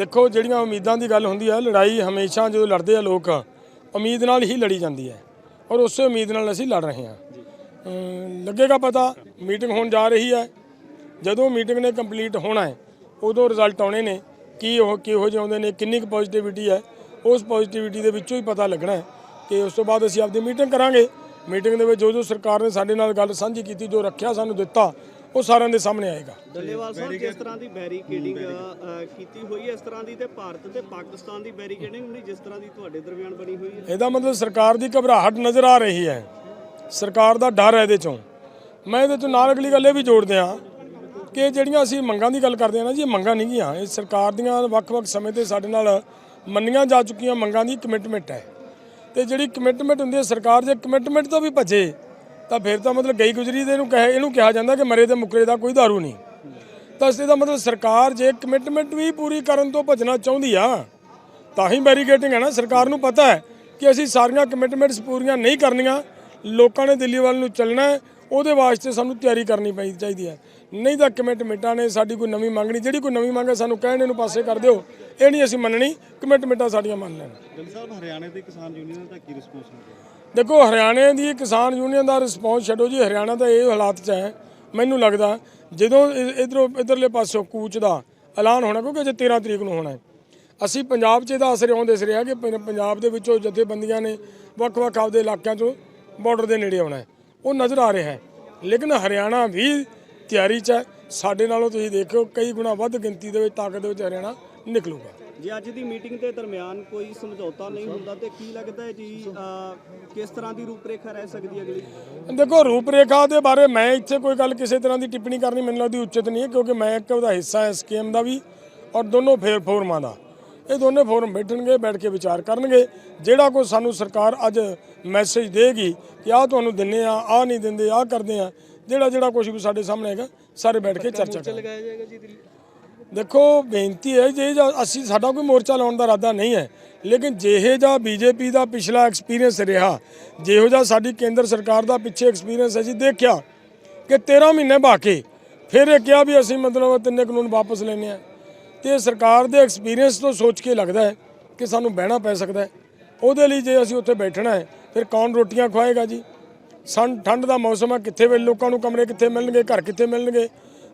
ਦੇਖੋ, ਜਿਹੜੀਆਂ ਉਮੀਦਾਂ ਦੀ ਗੱਲ ਹੁੰਦੀ ਹੈ ਲੜਾਈ ਹਮੇਸ਼ਾ ਜਦੋਂ ਲੜਦੇ ਆ ਲੋਕ, ਉਮੀਦ ਨਾਲ ਹੀ ਲੜੀ ਜਾਂਦੀ ਹੈ। ਔਰ ਉਸੇ ਉਮੀਦ ਨਾਲ ਅਸੀਂ ਲੜ ਰਹੇ ਹਾਂ। ਲੱਗੇਗਾ ਪਤਾ, ਮੀਟਿੰਗ ਹੋਣ ਜਾ ਰਹੀ ਹੈ। ਜਦੋਂ ਮੀਟਿੰਗ ਨੇ ਕੰਪਲੀਟ ਹੋਣਾ ਹੈ, ਉਦੋਂ ਰਿਜ਼ਲਟ ਆਉਣੇ ਨੇ, ਕੀ ਉਹ, ਕਿਹੋ ਜਿਹੇ ਆਉਂਦੇ ਨੇ, ਕਿੰਨੀ ਕੁ ਪੋਜ਼ਿਟਿਵਿਟੀ ਹੈ। ਉਸ ਪੋਜ਼ਿਟਿਵਿਟੀ ਦੇ ਵਿੱਚੋਂ ਹੀ ਪਤਾ ਲੱਗਣਾ ਹੈ ਕਿ ਉਸ ਤੋਂ ਬਾਅਦ ਅਸੀਂ ਆਪਦੀ ਮੀਟਿੰਗ ਕਰਾਂਗੇ। ਮੀਟਿੰਗ ਦੇ ਵਿੱਚ ਜੋ ਜੋ ਸਰਕਾਰ ਨੇ ਸਾਡੇ ਨਾਲ ਗੱਲ ਸਾਂਝੀ ਕੀਤੀ, ਜੋ ਰੱਖਿਆ ਸਾਨੂੰ ਦਿੱਤਾ ਉਹ ਸਾਰਿਆਂ ਦੇ ਸਾਹਮਣੇ ਆਏਗਾ। ਡੱਲੇਵਾਲ ਸਾਹਿਬ ਜਿਸ ਤਰ੍ਹਾਂ ਦੀ ਬੈਰੀਕੇਡਿੰਗ ਕੀਤੀ ਹੋਈ ਹੈ ਇਸ ਤਰ੍ਹਾਂ ਦੀ ਤੇ ਭਾਰਤ ਤੇ ਪਾਕਿਸਤਾਨ ਦੀ ਬੈਰੀਕੇਡਿੰਗ ਨਹੀਂ ਜਿਸ ਤਰ੍ਹਾਂ ਦੀ ਤੁਹਾਡੇ ਦਰਮਿਆਨ ਬਣੀ ਹੋਈ ਹੈ। ਇਹਦਾ ਮਤਲਬ ਸਰਕਾਰ ਦੀ ਘਬਰਾਹਟ ਨਜ਼ਰ ਆ ਰਹੀ ਹੈ। ਸਰਕਾਰ ਦਾ ਡਰ ਹੈ ਇਹਦੇ ਚੋਂ। ਮੈਂ ਇਹਦੇ ਚੋਂ ਨਾਲ ਅਗਲੀ ਗੱਲ ਇਹ ਵੀ ਜੋੜ ਦਿਆਂ ਕਿ ਜਿਹੜੀਆਂ ਅਸੀਂ ਮੰਗਾਂ ਦੀ ਗੱਲ ਕਰਦੇ ਹਾਂ ਨਾ ਜੀ ਇਹ ਮੰਗਾਂ ਨਹੀਂ ਗੀਆਂ। ਇਹ ਸਰਕਾਰ ਦੀਆਂ ਵੱਖ-ਵੱਖ ਸਮੇਂ ਤੇ ਸਾਡੇ ਨਾਲ ਮੰਨੀਆਂ ਜਾ ਚੁੱਕੀਆਂ ਮੰਗਾਂ ਦੀ ਕਮਿਟਮੈਂਟ ਹੈ। ਤੇ ਜਿਹੜੀ ਕਮਿਟਮੈਂਟ ਹੁੰਦੀ ਹੈ ਸਰਕਾਰ ਜੇ ਕਮਿਟਮੈਂਟ ਤੋਂ ਵੀ ਭੱਜੇ ਤਾਂ ਫਿਰ ਤਾਂ ਮਤਲਬ ਗਈ ਗੁਜਰੀ ਦੇ ਇਹਨੂੰ ਕਹੇ ਇਹਨੂੰ ਕਿਹਾ ਜਾਂਦਾ ਕਿ ਮਰੇ ਤੇ ਮੁਕਰੇ ਦਾ ਕੋਈ ਦਾਰੂ ਨਹੀਂ। ਤਾਂ ਇਸ ਦਾ ਮਤਲਬ ਸਰਕਾਰ ਜੇ ਕਮਿਟਮੈਂਟ ਵੀ ਪੂਰੀ ਕਰਨ ਤੋਂ ਭੱਜਣਾ ਚਾਹੁੰਦੀ ਆ, ਤਾਂ ਹੀ ਬੈਰੀਕੇਡਿੰਗ ਹੈ ਨਾ। ਸਰਕਾਰ ਨੂੰ ਪਤਾ ਹੈ ਕਿ ਅਸੀਂ ਸਾਰੀਆਂ ਕਮਿਟਮੈਂਟਸ ਪੂਰੀਆਂ ਨਹੀਂ ਕਰਨੀਆਂ, ਲੋਕਾਂ ਨੇ ਦਿੱਲੀ ਵੱਲ ਨੂੰ ਚੱਲਣਾ ਉਹਦੇ ਵਾਸਤੇ ਸਾਨੂੰ ਤਿਆਰੀ ਕਰਨੀ ਪਈ ਚਾਹੀਦੀ ਹੈ। ਨਹੀਂ ਤਾਂ ਕਮਿਟਮੈਂਟਾਂ ਨੇ ਸਾਡੀ ਕੋਈ ਨਵੀਂ ਮੰਗ ਨਹੀਂ। ਜਿਹੜੀ ਕੋਈ ਨਵੀਂ ਮੰਗ ਹੈ, ਸਾਨੂੰ ਕਹਿਣ ਨੂੰ ਪਾਸੇ ਕਰ ਦਿਓ। ਇਹ ਨਹੀਂ ਅਸੀਂ ਮੰਨਣੀ ਕਮਿਟਮੈਂਟਾਂ ਸਾਡੀਆਂ ਮੰਨ ਲੈਣ। ਗੱਲ ਸਾਹਿਬ, ਹਰਿਆਣੇ ਦੇ ਕਿਸਾਨ ਯੂਨੀਅਨ ਦਾ ਕੀ ਰਿਸਪੌਂਸ ਹੈ ਦੇਖੋ, ਹਰਿਆਣੇ ਦੀ ਕਿਸਾਨ ਯੂਨੀਅਨ ਦਾ ਰਿਸਪੌਂਸ ਛੱਡੋ ਜੀ, ਹਰਿਆਣਾ ਤਾਂ ਇਹ ਹਾਲਾਤ 'ਚ ਹੈ। ਮੈਨੂੰ ਲੱਗਦਾ ਜਦੋਂ ਇਧਰੋਂ, ਇਧਰਲੇ ਪਾਸੋਂ ਕੂਚ ਦਾ ਐਲਾਨ ਹੋਣਾ, ਕਿਉਂਕਿ ਅਜੇ 13 ਤਰੀਕ ਨੂੰ ਹੋਣਾ ਹੈ। ਅਸੀਂ ਪੰਜਾਬ 'ਚ ਇਹਦਾ ਅਸਰ ਆਉਂਦੇ ਰਿਹਾ ਕਿ ਪੰ- ਪੰਜਾਬ ਦੇ ਵਿੱਚੋਂ ਜਥੇਬੰਦੀਆਂ ਨੇ ਵੱਖ-ਵੱਖ ਆਪਦੇ ਇਲਾਕਿਆਂ 'ਚੋਂ ਬਾਰਡਰ ਦੇ ਨੇੜੇ ਆਉਣਾ ਹੈ। ਉਹ ਨਜ਼ਰ ਆ ਰਿਹਾ ਹੈ। ਲੇਕਿਨ ਹਰਿਆਣਾ ਵੀ ਤਿਆਰੀ 'ਚ ਹੈ। ਸਾਡੇ ਨਾਲੋਂ ਤੁਸੀਂ ਦੇਖੋ ਕਈ ਗੁਣਾ ਵੱਧ ਗਿਣਤੀ ਦੇ ਵਿੱਚ, ਤਾਕਤ ਦੇ ਵਿੱਚ ਹਰਿਆਣਾ ਨਿਕਲੂਗਾ। ਜੇ ਅੱਜ ਦੀ ਮੀਟਿੰਗ ਦੇ ਦਰਮਿਆਨ ਕੋਈ ਸਮਝੌਤਾ ਨਹੀਂ ਹੁੰਦਾ ਤੇ ਕੀ ਲੱਗਦਾ ਹੈ ਜੀ ਕਿਸ ਤਰ੍ਹਾਂ ਦੀ ਰੂਪਰੇਖਾ ਰਹਿ ਸਕਦੀ ਹੈ ਅਗਲੀ? ਦੇਖੋ ਰੂਪਰੇਖਾ ਦੇ ਬਾਰੇ ਮੈਂ ਇੱਥੇ ਕੋਈ ਗੱਲ ਕਿਸੇ ਤਰ੍ਹਾਂ ਦੀ ਟਿੱਪਣੀ ਕਰਨੀ ਮੈਨੂੰ ਲੱਗਦੀ ਉਚਿਤ ਨਹੀਂ ਹੈ ਕਿਉਂਕਿ ਮੈਂ ਇੱਕ ਉਹਦਾ ਹਿੱਸਾ ਹਾਂ ਸਕੀਮ ਦਾ ਵੀ ਔਰ ਦੋਨੋਂ ਫੇਰ ਫੋਰਮਾਂ ਦਾ। ਇਹ ਦੋਨੇ ਫੋਰਮ ਬੈਠਣਗੇ ਬੈਠ ਕੇ ਵਿਚਾਰ ਕਰਨਗੇ। ਜਿਹੜਾ ਕੋਈ ਸਾਨੂੰ ਸਰਕਾਰ ਅੱਜ ਮੈਸੇਜ ਦੇਗੀ ਕਿ ਆਹ ਤੁਹਾਨੂੰ ਦਿੰਨੇ ਆ ਆਹ ਨਹੀਂ ਦਿੰਦੇ ਆਹ ਕਰਦੇ ਆ ਜਿਹੜਾ ਜਿਹੜਾ ਕੁਝ ਵੀ ਸਾਡੇ ਸਾਹਮਣੇ ਹੈਗਾ ਸਾਰੇ ਬੈਠ ਕੇ ਚਰਚਾ ਕਰਾਂਗੇ ਦੇਖੋ, ਬੇਨਤੀ ਹੈ, ਜੇ ਜਾਂ ਅਸੀਂ, ਸਾਡਾ ਕੋਈ ਮੋਰਚਾ ਲਾਉਣ ਦਾ ਇਰਾਦਾ ਨਹੀਂ ਹੈ, ਲੇਕਿਨ ਜਿਹੇ ਜਾਂ ਬੀਜੇਪੀ ਦਾ ਪਿਛਲਾ ਐਕਸਪੀਰੀਅੰਸ ਰਿਹਾ, ਜਿਹੋ ਜਿਹਾ ਸਾਡੀ ਕੇਂਦਰ ਸਰਕਾਰ ਦਾ ਪਿੱਛੇ ਐਕਸਪੀਰੀਅੰਸ ਅਸੀਂ ਦੇਖਿਆ ਕਿ 13 ਮਹੀਨੇ ਬਾਕੀ ਫਿਰ ਇਹ ਕਿਹਾ ਵੀ ਅਸੀਂ ਮਤਲਬ ਤਿੰਨੇ ਕਾਨੂੰਨ ਵਾਪਸ ਲੈਣੇ ਆ ਤੇ ਸਰਕਾਰ ਦੇ ਐਕਸਪੀਰੀਅੰਸ ਤੋਂ ਸੋਚ ਕੇ ਲੱਗਦਾ ਹੈ ਕਿ ਸਾਨੂੰ ਬਹਿਣਾ ਪੈ ਸਕਦਾ ਹੈ। ਉਹਦੇ ਲਈ ਜੇ ਅਸੀਂ ਉੱਥੇ ਬੈਠਣਾ ਹੈ, ਫਿਰ ਕੌਣ ਰੋਟੀਆਂ ਖਵਾਏਗਾ ਜੀ? ਸੰ, ਠੰਡ ਦਾ ਮੌਸਮ ਹੈ, ਕਿੱਥੇ ਵੇ ਲੋਕਾਂ ਨੂੰ ਕਮਰੇ ਕਿੱਥੇ ਮਿਲਣਗੇ, ਘਰ ਕਿੱਥੇ ਮਿਲਣਗੇ?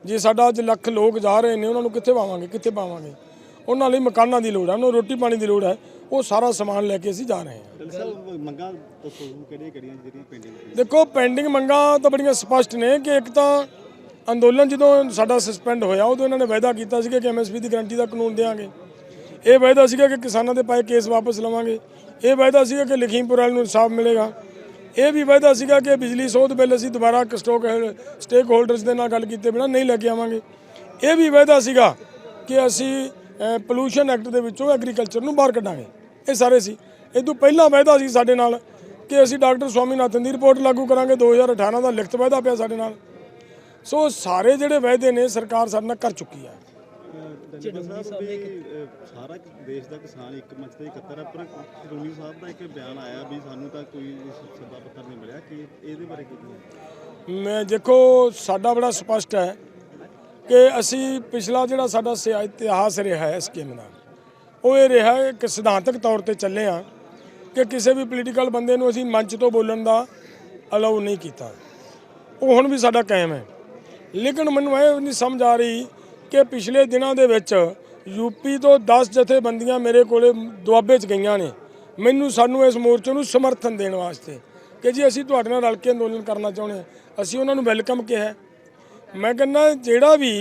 ਜੇ ਸਾਡਾ ਅੱਜ ਲੱਖ ਲੋਕ ਜਾ ਰਹੇ ਨੇ ਉਹਨਾਂ ਨੂੰ ਕਿੱਥੇ ਪਾਵਾਂਗੇ ਕਿੱਥੇ ਪਾਵਾਂਗੇ? ਉਹਨਾਂ ਲਈ ਮਕਾਨਾਂ ਦੀ ਲੋੜ ਹੈ ਉਹਨਾਂ ਨੂੰ ਰੋਟੀ ਪਾਣੀ ਦੀ ਲੋੜ ਹੈ ਉਹ ਸਾਰਾ ਸਮਾਨ ਲੈ ਕੇ ਅਸੀਂ ਜਾ ਰਹੇ ਹਾਂ। ਗੱਲ ਸਾਹਿਬ ਮੰਗਾਂ ਦੱਸੋ ਕਿਹੜੀਆਂ ਕਿਹੜੀਆਂ ਜਿਹੜੀਆਂ ਪੈਂਡਿੰਗ ਦੇਖੋ ਪੈਂਡਿੰਗ ਮੰਗਾਂ ਤਾਂ ਬੜੀਆਂ ਸਪਸ਼ਟ ਨੇ ਕਿ ਇੱਕ ਤਾਂ ਅੰਦੋਲਨ ਜਦੋਂ ਸਾਡਾ ਸਸਪੈਂਡ ਹੋਇਆ ਉਦੋਂ ਇਹਨਾਂ ਨੇ ਵਾਅਦਾ ਕੀਤਾ ਸੀਗਾ ਕਿ ਐਮਐਸਪੀ ਦੀ ਗਾਰੰਟੀ ਦਾ ਕਾਨੂੰਨ ਦੇਵਾਂਗੇ ਇਹ ਵਾਅਦਾ ਸੀਗਾ ਕਿ ਕਿਸਾਨਾਂ ਦੇ ਪਾਏ ਕੇਸ ਵਾਪਸ ਲਵਾਂਗੇ। ਇਹ ਵਾਅਦਾ ਸੀਗਾ ਕਿ ਲਖੀਮਪੁਰ ਵਾਲੇ ਨੂੰ ਇਨਸਾਫ ਮਿਲੇਗਾ। ਇਹ ਵੀ ਵਾਅਦਾ ਸੀਗਾ ਕਿ ਬਿਜਲੀ ਸੋਧ ਬਿੱਲ ਅਸੀਂ ਦੁਬਾਰਾ ਸਟੋਕ ਸਟੇਕ ਹੋਲਡਰਸ ਦੇ ਨਾਲ ਗੱਲ ਕੀਤੇ ਬਿਨਾਂ ਨਹੀਂ ਲੈ ਕੇ ਆਵਾਂਗੇ। ਇਹ ਵੀ ਵਾਅਦਾ ਸੀਗਾ ਕਿ ਅਸੀਂ ਪੋਲੂਸ਼ਨ ਐਕਟ ਦੇ ਵਿੱਚੋਂ ਐਗਰੀਕਲਚਰ ਨੂੰ ਬਾਹਰ ਕੱਢਾਂਗੇ। ਇਹ ਸਾਰੇ ਸੀ। ਇਹ ਤੋਂ ਪਹਿਲਾਂ ਵਾਅਦਾ ਸੀ ਸਾਡੇ ਨਾਲ ਕਿ ਅਸੀਂ ਡਾਕਟਰ ਸਵਾਮੀਨਾਥਨ ਦੀ ਰਿਪੋਰਟ ਲਾਗੂ ਕਰਾਂਗੇ। 2018 ਦਾ ਲਿਖਤ ਵਾਅਦਾ ਪਿਆ ਸਾਡੇ ਨਾਲ। ਸੋ ਸਾਰੇ ਜਿਹੜੇ ਵਾਅਦੇ ਨੇ, ਸਰਕਾਰ ਸਾਡੇ ਨਾਲ ਕਰ ਚੁੱਕੀ ਹੈ। ਚੜੂਨੀ ਸਾਹਿਬ ਵੀ ਅਹ, ਸਾਰਾ ਦੇਸ਼ ਦਾ ਕਿਸਾਨ ਇੱਕ ਮੰਚ ਤੇ ਇਕੱਤਰ ਹੈ ਪਰ ਚੜੂਨੀ ਸਾਹਿਬ ਦਾ ਇੱਕ ਬਿਆਨ ਆਇਆ ਵੀ ਸਾਨੂੰ ਤਾਂ ਕੋਈ ਸੱਦਾ ਪੱਤਰ ਨਹੀਂ ਮਿਲਿਆ ਕਿ ਇਹਦੇ ਬਾਰੇ ਕੀ ਕਹੋਗੇ ਮੈਂ ਦੇਖੋ ਸਾਡਾ ਬੜਾ ਸਪਸ਼ਟ ਹੈ ਕਿ ਅਸੀਂ ਪਿਛਲਾ ਜਿਹੜਾ ਸਾਡਾ ਇਤਿਹਾਸ ਰਿਹਾ ਹੈ ਸਕੀਮ ਦਾ ਉਹ ਇਹ ਰਿਹਾ ਹੈ ਕਿ ਸਿਧਾਂਤਕ ਤੌਰ ਤੇ ਚੱਲੇ ਆ ਕਿ ਕਿਸੇ ਵੀ ਪੋਲੀਟੀਕਲ ਬੰਦੇ ਨੂੰ ਅਸੀਂ ਮੰਚ ਤੋਂ ਬੋਲਣ ਦਾ ਅਲਾਉ ਨਹੀਂ ਕੀਤਾ। ਉਹ ਹੁਣ ਵੀ ਸਾਡਾ ਕਾਇਮ ਹੈ। ਲੇਕਿਨ ਮੈਨੂੰ ਇਹ ਨਹੀਂ ਸਮਝ ਆ ਰਹੀ ਕਿ ਪਿਛਲੇ ਦਿਨਾਂ ਦੇ ਵਿੱਚ ਯੂਪੀ ਤੋਂ 10 ਜਥੇਬੰਦੀਆਂ ਮੇਰੇ ਕੋਲੇ ਦੁਆਬੇ 'ਚ ਗਈਆਂ ਨੇ। ਮੈਨੂੰ ਸਾਨੂੰ ਇਸ ਮੋਰਚੇ ਨੂੰ ਸਮਰਥਨ ਦੇਣ ਵਾਸਤੇ ਕਿ ਜੀ ਅਸੀਂ ਤੁਹਾਡੇ ਨਾਲ ਰਲ ਕੇ ਅੰਦੋਲਨ ਕਰਨਾ ਚਾਹੁੰਦੇ ਹਾਂ। ਅਸੀਂ ਉਹਨਾਂ ਨੂੰ ਵੈਲਕਮ ਕਿਹਾ ਮੈਂ ਕਹਿੰਦਾ ਜਿਹੜਾ ਵੀ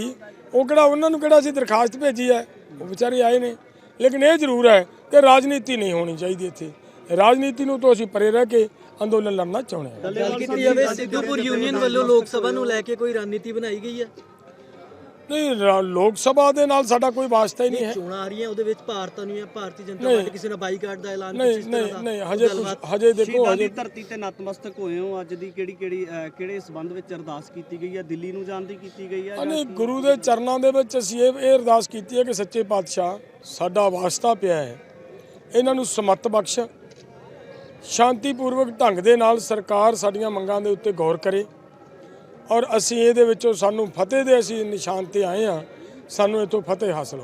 ਉਹ ਕਿਹੜਾ ਉਹਨਾਂ ਨੂੰ ਕਿਹੜਾ ਅਸੀਂ ਦਰਖਾਸਤ ਭੇਜੀ ਹੈ, ਉਹ ਵਿਚਾਰੇ ਆਏ ਨੇ। ਲੇਕਿਨ ਇਹ ਜ਼ਰੂਰ ਹੈ ਕਿ ਰਾਜਨੀਤੀ ਨਹੀਂ ਹੋਣੀ ਚਾਹੀਦੀ ਇੱਥੇ। ਰਾਜਨੀਤੀ ਨੂੰ ਤੋਂ ਅਸੀਂ ਪਰੇ ਰਹਿ ਕੇ ਅੰਦੋਲਨ ਲੜਨਾ ਚਾਹੁੰਦੇ ਹਾਂ। ਗੱਲ ਕੀਤੀ ਜਾਵੇ, ਸਿੱਧੂਪੁਰ ਯੂਨੀਅਨ ਵੱਲੋਂ ਲੋਕ ਸਭਾ ਨੂੰ ਲੈ ਕੇ ਕੋਈ ਰਣਨੀਤੀ ਬਣਾਈ ਗਈ ਹੈ? ਨਹੀਂ ਰਾ- ਲੋਕ ਸਭਾ ਦੇ ਨਾਲ ਸਾਡਾ ਕੋਈ ਵਾਸਤਾ ਹੀ ਨਹੀਂ ਹੈ। ਚੋਣਾਂ ਆ ਰਹੀਆਂ ਉਹਦੇ ਵਿੱਚ ਭਾਰਤ ਨੂੰ ਜਾਂ ਭਾਰਤੀ ਜਨਤਾ ਪਾਰਟੀ ਕਿਸੇ ਨੇ ਬਾਈਕਾਟ ਦਾ ਐਲਾਨ ਨਹੀਂ ਨਹੀਂ ਨਹੀਂ ਹਜੇ? ਕੁਛ ਹਜੇ ਦੇਖੋ ਸ਼ਹੀਦਾਂ ਹਜੇ ਧਰਤੀ ਤੇ ਨਤਮਸਤਕ ਹੋਏ ਹੋ ਅੱਜ ਦੀ ਕਿਹੜੀ ਕਿਹੜੀ ਕਿਹੜੇ ਸਬੰਧ ਵਿੱਚ ਅਰਦਾਸ ਕੀਤੀ ਗਈ ਹੈ ਦਿੱਲੀ ਨੂੰ ਜਾਣ ਦੀ ਕੀਤੀ ਗਈ ਹੈ ਅਨੇ ਗੁਰੂ ਦੇ ਚਰਨਾਂ ਦੇ ਵਿੱਚ ਅਸੀਂ ਇਹ ਇਹ ਅਰਦਾਸ ਕੀਤੀ ਹੈ ਕਿ ਸੱਚੇ ਪਾਤਸ਼ਾਹ ਸਾਡਾ ਵਾਸਤਾ ਪਿਆ ਹੈ। ਇਹਨਾਂ ਨੂੰ ਸਮਤ ਬਖਸ਼ ਸ਼ਾਂਤੀਪੂਰਵਕ ਢੰਗ ਦੇ ਨਾਲ ਸਰਕਾਰ ਸਾਡੀਆਂ ਮੰਗਾਂ ਦੇ ਉੱਤੇ ਗੌਰ ਕਰੇ। ਔਰ ਅਸੀਂ ਇਹਦੇ ਵਿੱਚੋਂ ਸਾਨੂੰ ਫਤਿਹ ਦੇ ਅਸੀਂ ਨਿਸ਼ਾਨ ਤੇ ਆਏ ਆ ਸਾਨੂੰ ਇਹ ਤੋਂ ਫਤਿਹ ਹਾਸਲ